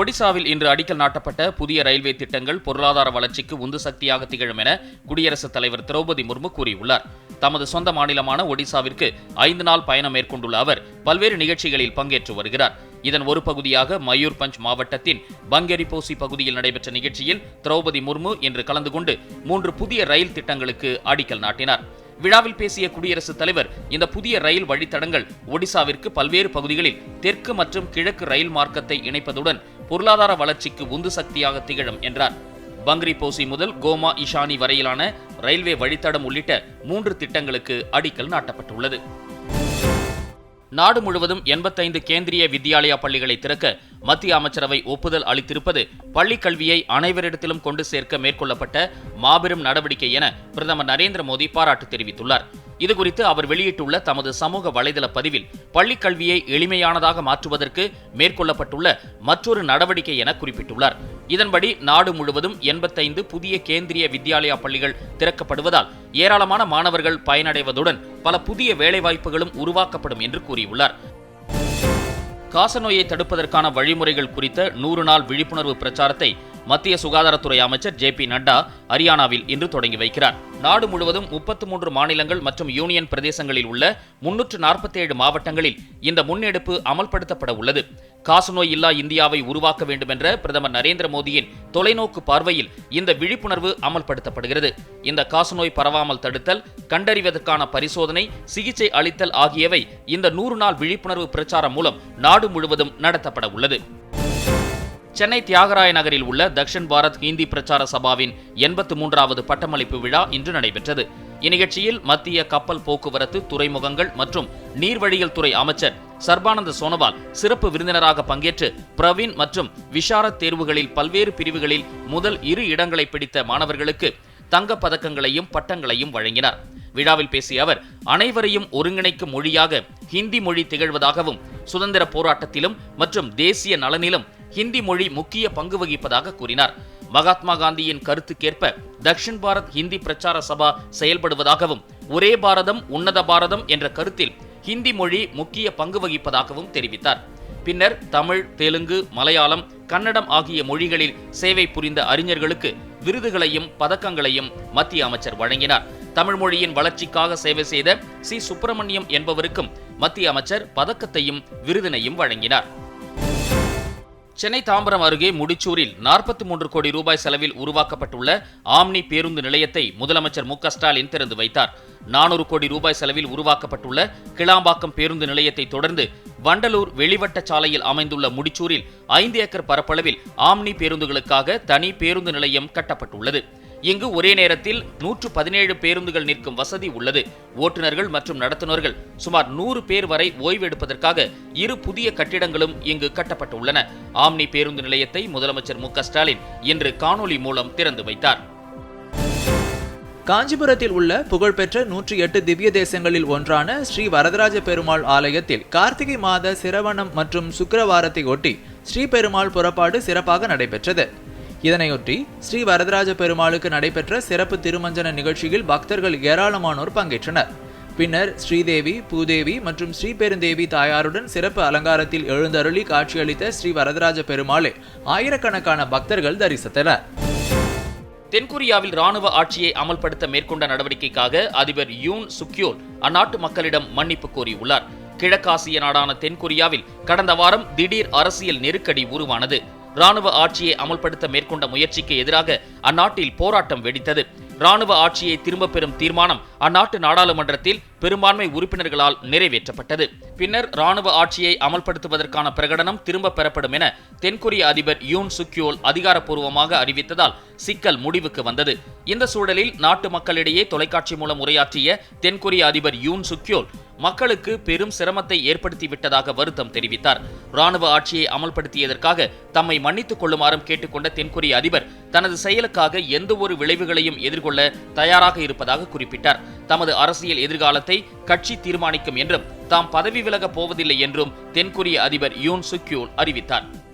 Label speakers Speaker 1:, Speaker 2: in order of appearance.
Speaker 1: ஒடிசாவில் இன்று அடிக்கல் நாட்டப்பட்ட புதிய ரயில்வே திட்டங்கள் பொருளாதார வளர்ச்சிக்கு உந்து சக்தியாக திகழும் என குடியரசுத் தலைவர் திரௌபதி முர்மு கூறியுள்ளார் தமது சொந்த மாநிலமான ஒடிசாவிற்கு ஐந்து நாள் பயணம் மேற்கொண்டுள்ள அவர் பல்வேறு நிகழ்ச்சிகளில் பங்கேற்று வருகிறார் இதன் ஒரு பகுதியாக மயூர்பஞ்ச் மாவட்டத்தின் பங்கெரிபோசி பகுதியில் நடைபெற்ற நிகழ்ச்சியில் திரௌபதி முர்மு இன்று கலந்து கொண்டு மூன்று புதிய ரயில் திட்டங்களுக்கு அடிக்கல் நாட்டினார் விழாவில் பேசிய குடியரசுத் தலைவர் இந்த புதிய ரயில் வழித்தடங்கள் ஒடிசாவிற்கு பல்வேறு பகுதிகளில் தெற்கு மற்றும் கிழக்கு ரயில் மார்க்கத்தை இணைப்பதுடன் பொருளாதார வளர்ச்சிக்கு உந்து சக்தியாக திகழும் என்றார் போசி முதல் கோமா இஷானி வரையிலான ரயில்வே வழித்தடம் உள்ளிட்ட மூன்று திட்டங்களுக்கு அடிக்கல் நாட்டப்பட்டுள்ளது நாடு முழுவதும் எண்பத்தைந்து கேந்திரிய வித்யாலயா பள்ளிகளை திறக்க மத்திய அமைச்சரவை ஒப்புதல் அளித்திருப்பது பள்ளிக் கல்வியை அனைவரிடத்திலும் கொண்டு சேர்க்க மேற்கொள்ளப்பட்ட மாபெரும் நடவடிக்கை என பிரதமர் நரேந்திர மோடி பாராட்டு தெரிவித்துள்ளார் இது குறித்து அவர் வெளியிட்டுள்ள தமது சமூக வலைதள பதிவில் பள்ளிக் கல்வியை எளிமையானதாக மாற்றுவதற்கு மேற்கொள்ளப்பட்டுள்ள மற்றொரு நடவடிக்கை என குறிப்பிட்டுள்ளார் இதன்படி நாடு முழுவதும் எண்பத்தைந்து புதிய கேந்திரிய வித்யாலயா பள்ளிகள் திறக்கப்படுவதால் ஏராளமான மாணவர்கள் பயனடைவதுடன் பல புதிய வேலைவாய்ப்புகளும் உருவாக்கப்படும் என்று கூறியுள்ளார் காசநோயை தடுப்பதற்கான வழிமுறைகள் குறித்த நூறு நாள் விழிப்புணர்வு பிரச்சாரத்தை மத்திய சுகாதாரத்துறை அமைச்சர் ஜே பி நட்டா ஹரியானாவில் இன்று தொடங்கி வைக்கிறார் நாடு முழுவதும் முப்பத்து மூன்று மாநிலங்கள் மற்றும் யூனியன் பிரதேசங்களில் உள்ள முன்னூற்று நாற்பத்தி ஏழு மாவட்டங்களில் இந்த முன்னெடுப்பு அமல்படுத்தப்பட உள்ளது காசுநோய் இல்லா இந்தியாவை உருவாக்க வேண்டுமென்ற பிரதமர் நரேந்திர மோடியின் தொலைநோக்கு பார்வையில் இந்த விழிப்புணர்வு அமல்படுத்தப்படுகிறது இந்த காசுநோய் பரவாமல் தடுத்தல் கண்டறிவதற்கான பரிசோதனை சிகிச்சை அளித்தல் ஆகியவை இந்த நூறு நாள் விழிப்புணர்வு பிரச்சாரம் மூலம் நாடு முழுவதும் நடத்தப்பட உள்ளது சென்னை தியாகராய நகரில் உள்ள தக்ஷன் பாரத் ஹிந்தி பிரச்சார சபாவின் எண்பத்து மூன்றாவது பட்டமளிப்பு விழா இன்று நடைபெற்றது இந்நிகழ்ச்சியில் மத்திய கப்பல் போக்குவரத்து துறைமுகங்கள் மற்றும் நீர்வழிகள் துறை அமைச்சர் சர்பானந்த சோனோவால் சிறப்பு விருந்தினராக பங்கேற்று பிரவீன் மற்றும் விஷாரத் தேர்வுகளில் பல்வேறு பிரிவுகளில் முதல் இரு இடங்களை பிடித்த மாணவர்களுக்கு தங்கப் பதக்கங்களையும் பட்டங்களையும் வழங்கினார் விழாவில் பேசிய அவர் அனைவரையும் ஒருங்கிணைக்கும் மொழியாக ஹிந்தி மொழி திகழ்வதாகவும் சுதந்திர போராட்டத்திலும் மற்றும் தேசிய நலனிலும் ஹிந்தி மொழி முக்கிய பங்கு வகிப்பதாக கூறினார் மகாத்மா காந்தியின் கருத்துக்கேற்ப தக்ஷின் பாரத் ஹிந்தி பிரச்சார சபா செயல்படுவதாகவும் ஒரே பாரதம் உன்னத பாரதம் என்ற கருத்தில் ஹிந்தி மொழி முக்கிய பங்கு வகிப்பதாகவும் தெரிவித்தார் பின்னர் தமிழ் தெலுங்கு மலையாளம் கன்னடம் ஆகிய மொழிகளில் சேவை புரிந்த அறிஞர்களுக்கு விருதுகளையும் பதக்கங்களையும் மத்திய அமைச்சர் வழங்கினார் தமிழ் மொழியின் வளர்ச்சிக்காக சேவை செய்த சி சுப்பிரமணியம் என்பவருக்கும் மத்திய அமைச்சர் பதக்கத்தையும் விருதினையும் வழங்கினார் சென்னை தாம்பரம் அருகே முடிச்சூரில் நாற்பத்தி மூன்று கோடி ரூபாய் செலவில் உருவாக்கப்பட்டுள்ள ஆம்னி பேருந்து நிலையத்தை முதலமைச்சர் மு ஸ்டாலின் திறந்து வைத்தார் நானூறு கோடி ரூபாய் செலவில் உருவாக்கப்பட்டுள்ள கிளாம்பாக்கம் பேருந்து நிலையத்தை தொடர்ந்து வண்டலூர் வெளிவட்ட சாலையில் அமைந்துள்ள முடிச்சூரில் ஐந்து ஏக்கர் பரப்பளவில் ஆம்னி பேருந்துகளுக்காக தனி பேருந்து நிலையம் கட்டப்பட்டுள்ளது இங்கு ஒரே நேரத்தில் நூற்று பதினேழு பேருந்துகள் நிற்கும் வசதி உள்ளது ஓட்டுநர்கள் மற்றும் நடத்துனர்கள் சுமார் நூறு பேர் வரை ஓய்வு எடுப்பதற்காக இரு புதிய கட்டிடங்களும் இங்கு கட்டப்பட்டுள்ளன ஆம்னி பேருந்து நிலையத்தை முதலமைச்சர் மு ஸ்டாலின் இன்று காணொலி மூலம் திறந்து வைத்தார்
Speaker 2: காஞ்சிபுரத்தில் உள்ள புகழ்பெற்ற நூற்றி எட்டு திவ்ய தேசங்களில் ஒன்றான ஸ்ரீ வரதராஜ பெருமாள் ஆலயத்தில் கார்த்திகை மாத சிரவணம் மற்றும் சுக்கரவாரத்தை ஒட்டி ஸ்ரீ பெருமாள் புறப்பாடு சிறப்பாக நடைபெற்றது இதனையொட்டி ஸ்ரீ வரதராஜ பெருமாளுக்கு நடைபெற்ற சிறப்பு திருமஞ்சன நிகழ்ச்சியில் பக்தர்கள் ஏராளமானோர் பங்கேற்றனர் பின்னர் ஸ்ரீதேவி பூதேவி மற்றும் ஸ்ரீபெருந்தேவி தாயாருடன் சிறப்பு அலங்காரத்தில் எழுந்தருளி காட்சியளித்த ஸ்ரீ வரதராஜ பெருமாளை ஆயிரக்கணக்கான பக்தர்கள் தரிசித்தனர்
Speaker 3: தென்கொரியாவில் ராணுவ ஆட்சியை அமல்படுத்த மேற்கொண்ட நடவடிக்கைக்காக அதிபர் யூன் சுக்யோல் அந்நாட்டு மக்களிடம் மன்னிப்பு கோரியுள்ளார் கிழக்காசிய நாடான தென்கொரியாவில் கடந்த வாரம் திடீர் அரசியல் நெருக்கடி உருவானது ராணுவ ஆட்சியை அமல்படுத்த மேற்கொண்ட முயற்சிக்கு எதிராக அந்நாட்டில் போராட்டம் வெடித்தது ராணுவ ஆட்சியை திரும்பப் பெறும் தீர்மானம் அந்நாட்டு நாடாளுமன்றத்தில் பெரும்பான்மை உறுப்பினர்களால் நிறைவேற்றப்பட்டது பின்னர் ராணுவ ஆட்சியை அமல்படுத்துவதற்கான பிரகடனம் திரும்பப் பெறப்படும் என தென்கொரிய அதிபர் யூன் சுக்யோல் அதிகாரப்பூர்வமாக அறிவித்ததால் சிக்கல் முடிவுக்கு வந்தது இந்த சூழலில் நாட்டு மக்களிடையே தொலைக்காட்சி மூலம் உரையாற்றிய தென்கொரிய அதிபர் யூன் சுக்யோல் மக்களுக்கு பெரும் சிரமத்தை ஏற்படுத்திவிட்டதாக வருத்தம் தெரிவித்தார் ராணுவ ஆட்சியை அமல்படுத்தியதற்காக தம்மை மன்னித்துக் கொள்ளுமாறும் கேட்டுக்கொண்ட தென்கொரிய அதிபர் தனது செயலுக்காக எந்த ஒரு விளைவுகளையும் எதிர்கொள்ள தயாராக இருப்பதாக குறிப்பிட்டார் தமது அரசியல் எதிர்காலத்தை கட்சி தீர்மானிக்கும் என்றும் தாம் பதவி விலகப் போவதில்லை என்றும் தென்கொரிய அதிபர் யூன் சுக்யூல் அறிவித்தார்